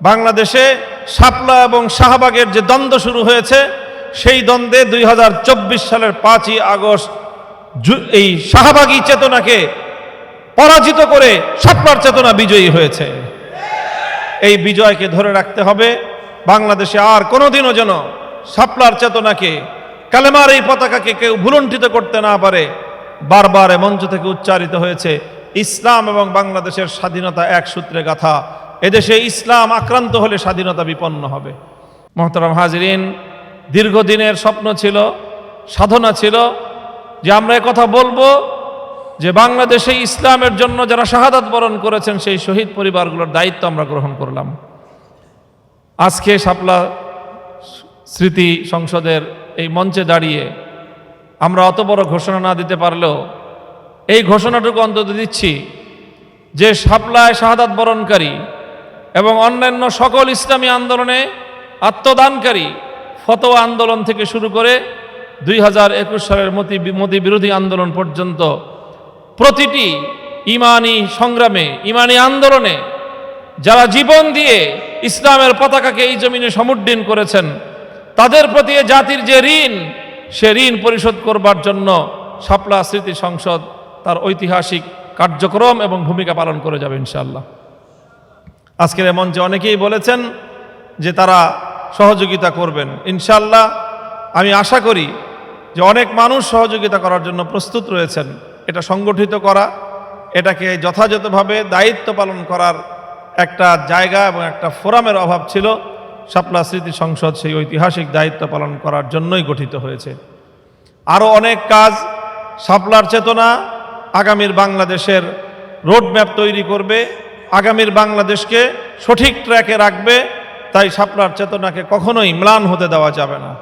বাংলাদেশে শাপলা এবং শাহবাগের যে দ্বন্দ্ব শুরু হয়েছে, সেই দ্বন্দ্বে দুই হাজার চব্বিশ সালের পাঁচই আগস্ট এই শাহবাগী চেতনাকে পরাজিত করে শাপলার চেতনা বিজয়ী হয়েছে। এই বিজয়কে ধরে রাখতে হবে। বাংলাদেশে আর কোনোদিনও যেন শাপলার চেতনাকে, কালেমার এই পতাকাকে কেউ ভুলণ্ঠিত করতে না পারে, বারবার মঞ্চ থেকে উচ্চারিত হয়েছে, ইসলাম এবং বাংলাদেশের স্বাধীনতা এক সূত্রে গাথা। এদেশে ইসলাম আক্রান্ত হলে স্বাধীনতা বিপন্ন হবে। মোহতরম হাজরিন, দীর্ঘদিনের স্বপ্ন ছিল, সাধনা ছিল যে আমরা কথা বলব যে বাংলাদেশে ইসলামের জন্য যারা শাহাদাত বরণ করেছেন, সেই শহীদ পরিবারগুলোর দায়িত্ব আমরা গ্রহণ করলাম। আজকে শাপলা স্মৃতি সংসদের এই মঞ্চে দাঁড়িয়ে আমরা অত বড় ঘোষণা না দিতে পারলেও এই ঘোষণাটুকু অন্তত দিচ্ছি যে শাপলায় শাহাদাত বরণকারী এবং অন্যান্য সকল ইসলামী আন্দোলনে আত্মদানকারী ফতোয়া আন্দোলন থেকে শুরু করে দুই হাজার একুশ সালের মতি মোদী বিরোধী আন্দোলন পর্যন্ত প্রতিটি ইমানি সংগ্রামে, ইমানি আন্দোলনে যারা জীবন দিয়ে ইসলামের পতাকাকে এই জমিনে সমুদ্দিন করেছেন, তাদের প্রতি জাতির যে ঋণ, সে ঋণ পরিশোধ করবার জন্য শাপলা স্মৃতি সংসদ তার ঐতিহাসিক কার্যক্রম এবং ভূমিকা পালন করে যাবে ইনশাআল্লাহ। আজকের এমন যে অনেকেই বলেছেন যে তারা সহযোগিতা করবেন। ইনশাআল্লাহ আমি আশা করি যে অনেক মানুষ সহযোগিতা করার জন্য প্রস্তুত রয়েছেন। এটা সংগঠিত করা, এটাকে যথাযথভাবে দায়িত্ব পালন করার একটা জায়গা এবং একটা ফোরামের অভাব ছিল। শাপলা স্মৃতি সংসদ সেই ঐতিহাসিক দায়িত্ব পালন করার জন্যই গঠিত হয়েছে। আরও অনেক কাজ শাপলার চেতনা আগামীর বাংলাদেশের রোডম্যাপ তৈরি করবে। আগামীর বাংলাদেশকে সঠিক ট্র্যাকে রাখবে, তাই শাপলার চেতনাকে কখনোই ম্লান হতে দেওয়া যাবে না।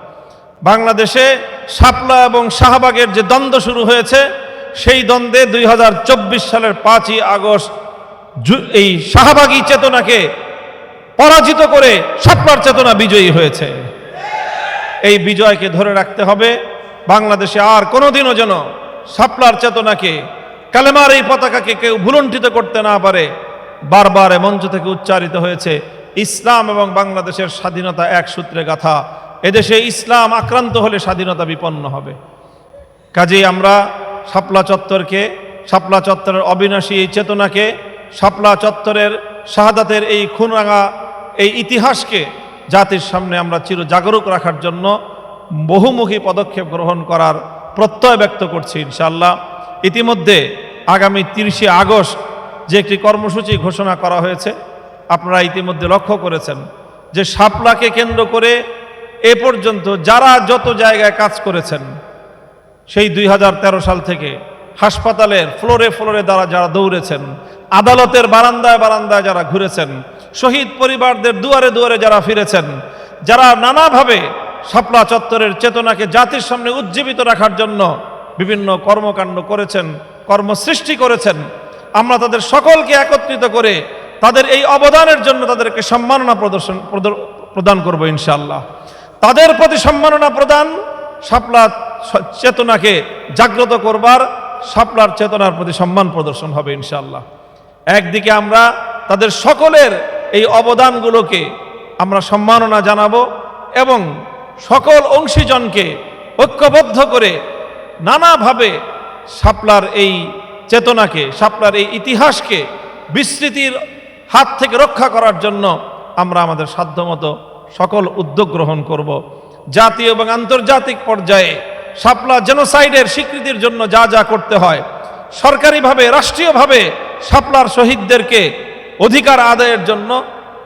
বাংলাদেশে শাপলা এবং শাহবাগের যে দ্বন্দ্ব শুরু হয়েছে, সেই দ্বন্দ্বে দুই হাজার চব্বিশ সালের পাঁচই আগস্ট এই শাহবাগী চেতনাকে পরাজিত করে শাপলার চেতনা বিজয়ী হয়েছে। এই বিজয়কে ধরে রাখতে হবে। বাংলাদেশে আর কোনোদিনও যেন শাপলার চেতনাকে, কালেমার এই পতাকাকে কেউ ভুলণ্ঠিত করতে না পারে বারবার মঞ্চ থেকে উচ্চারিত হয়েছে, ইসলাম এবং বাংলাদেশের স্বাধীনতা এক সূত্রে গাথা। এদেশে ইসলাম আক্রান্ত হলে স্বাধীনতা বিপন্ন হবে। কাজেই আমরা শাপলা চত্বরকে, শাপলা চত্বরের অবিনাশী এই চেতনাকে, শাপলা চত্বরের শাহাদাতের এই খুনরাঙা, এই ইতিহাসকে জাতির সামনে আমরা চির জাগরুক রাখার জন্য বহুমুখী পদক্ষেপ গ্রহণ করার প্রত্যয় ব্যক্ত করছি ইনশাল্লাহ ইতিমধ্যে আগামী তিরিশে আগস্ট যে একটি কর্মসূচি ঘোষণা করা হয়েছে, আপনারা ইতিমধ্যে লক্ষ্য করেছেন যে শাপলাকে কেন্দ্র করে এ পর্যন্ত যারা যত জায়গায় কাজ করেছেন, সেই দুই হাজার তেরো সাল থেকে হাসপাতালের ফ্লোরে ফ্লোরে দ্বারা যারা দৌড়েছেন, আদালতের বারান্দায় বারান্দায় যারা ঘুরেছেন, শহীদ পরিবারদের দুয়ারে দুয়ারে যারা ফিরেছেন, যারা নানাভাবে শাপলা চত্বরের চেতনাকে জাতির সামনে উজ্জীবিত রাখার জন্য বিভিন্ন কর্মকাণ্ড করেছেন, কর্মসৃষ্টি করেছেন আমরা তাদের সকলকে একত্রিত করে তাদের এই অবদানের জন্য তাদেরকে সম্মাননা প্রদর্শন, প্রদ- প্রদান করব ইনশাআল্লাহ। তাদের প্রতি সম্মাননা প্রদান শাপলা চেতনাকে জাগ্রত করবার শাপলার চেতনার প্রতি সম্মান প্রদর্শন হবে ইনশাআল্লাহ। একদিকে আমরা তাদের সকলের এই অবদানগুলোকে আমরা সম্মাননা জানাব এবং সকল অংশীজনকে ঐক্যবদ্ধ করে নানাভাবে শাপলার এই চেতনাকে শাপলার এই ইতিহাসকে বিস্মৃতির হাত থেকে রক্ষা করার জন্য আমরা আমাদের সাধ্যমতো সকল উদ্যোগ গ্রহণ করব। জাতীয় এবং আন্তর্জাতিক পর্যায়ে শাপলা জেনোসাইডের স্বীকৃতির জন্য যা যা করতে হয়, সরকারিভাবে, রাষ্ট্রীয়ভাবে শাপলার শহীদদেরকে অধিকার আদায়ের জন্য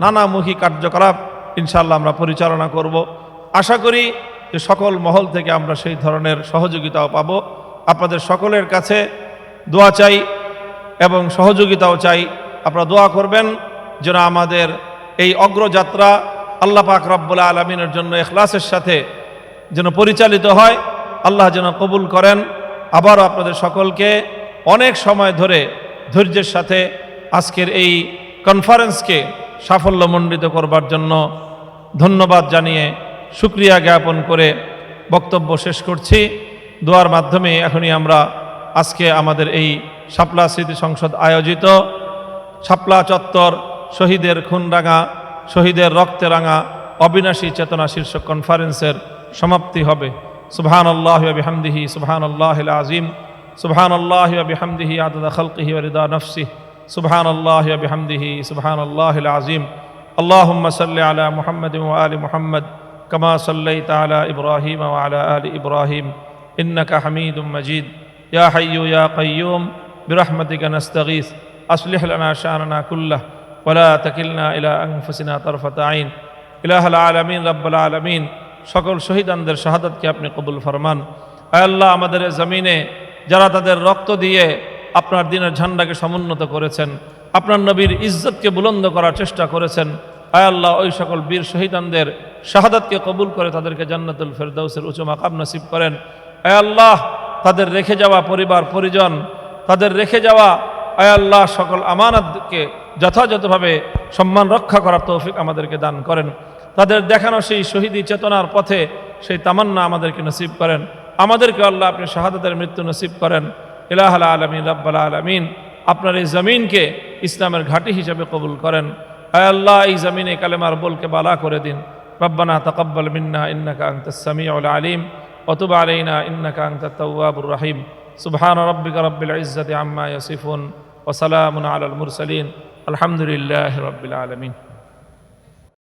নানামুখী কার্যকলাপ ইনশাল্লাহ আমরা পরিচালনা করব। আশা করি যে সকল মহল থেকে আমরা সেই ধরনের সহযোগিতাও পাব। আপনাদের সকলের কাছে দোয়া চাই এবং সহযোগিতাও চাই। আপনারা দোয়া করবেন যেন আমাদের এই অগ্রযাত্রা আল্লাহ পাক রব্বুল আলমিনের জন্য এখলাসের সাথে যেন পরিচালিত হয়। আল্লাহ যেন কবুল করেন। আবারও আপনাদের সকলকে অনেক সময় ধরে ধৈর্যের সাথে আজকের এই কনফারেন্সকে সাফল্যমণ্ডিত করবার জন্য ধন্যবাদ জানিয়ে সুক্রিয়া জ্ঞাপন করে বক্তব্য শেষ করছি। দোয়ার মাধ্যমে এখনই আমরা আজকে আমাদের এই শাপলা স্মৃতি সংসদ আয়োজিত শাপলা চত্বর শহীদের খুনরাঙা শহীদের রক্তে রাঙা অবিনাশী চেতনা শীর্ষক কনফারেন্সের সমাপ্তি হবে সুবহান আল্লাহ বিহামদিহি সুবহান আল্লাহ আজিম সুবহান আল্লাহ বিহামদিহি আদা খলকিহি ওরিদা নফসি সুবহান আল্লাহ বিহামদিহি সুবহান আল্লাহ আজিম اللهم صل على محمد وآل محمد كما صليت على إبراهيم وعلى آل إبراهيم إنك حميد مجيد يا حي يا قيوم برحمتك نستغيث أصلح لنا شأننا كله ولا تكلنا إلى أنفسنا طرفة عين إله العالمين رب العالمين সকল শহীদানদের শাহাদাতকে আপনি কবুল ফরমান আয় আল্লাহ আমাদের এ জমিনে যারা তাদের রক্ত দিয়ে আপনার দিনের ঝান্ডাকে সমুন্নত করেছেন আপনার নবীর ইজ্জতকে বুলন্দ করার চেষ্টা করেছেন আয় আল্লাহ ওই সকল বীর শহীদানদের শাহাদাতকে কবুল করে তাদেরকে জান্নাতুল ফেরদাউসের উঁচু মাকাম নসিব করেন আয় আল্লাহ তাদের রেখে যাওয়া পরিবার, পরিজন, তাদের রেখে যাওয়া আয় আল্লাহ সকল আমানতকে যথাযথভাবে সম্মান রক্ষা করার তৌফিক আমাদেরকে দান করেন। তাদের দেখানো সেই শহীদী চেতনার পথে সেই তামান্না আমাদেরকে নসিব করেন। আমাদেরকে আল্লাহ আপনি শাহাদাতের মৃত্যু নসিব করেন। ইলাহ আলমিন, রব্বাল আলমিন, আপনার এই জমিনকে ইসলামের ঘাঁটি হিসেবে কবুল করেন। আল্লাহ, এই জমিনে কালেমার বলকে বালা করে দিন। রব্বানা তকব্বাল মিন্না ইন্নাকা আনতাস সামিউল আলিম। وتب علينا إنك أنت التواب الرحيم. سبحان ربك رب العزة عما يصفون وسلام على المرسلين. الحمد لله رب العالمين.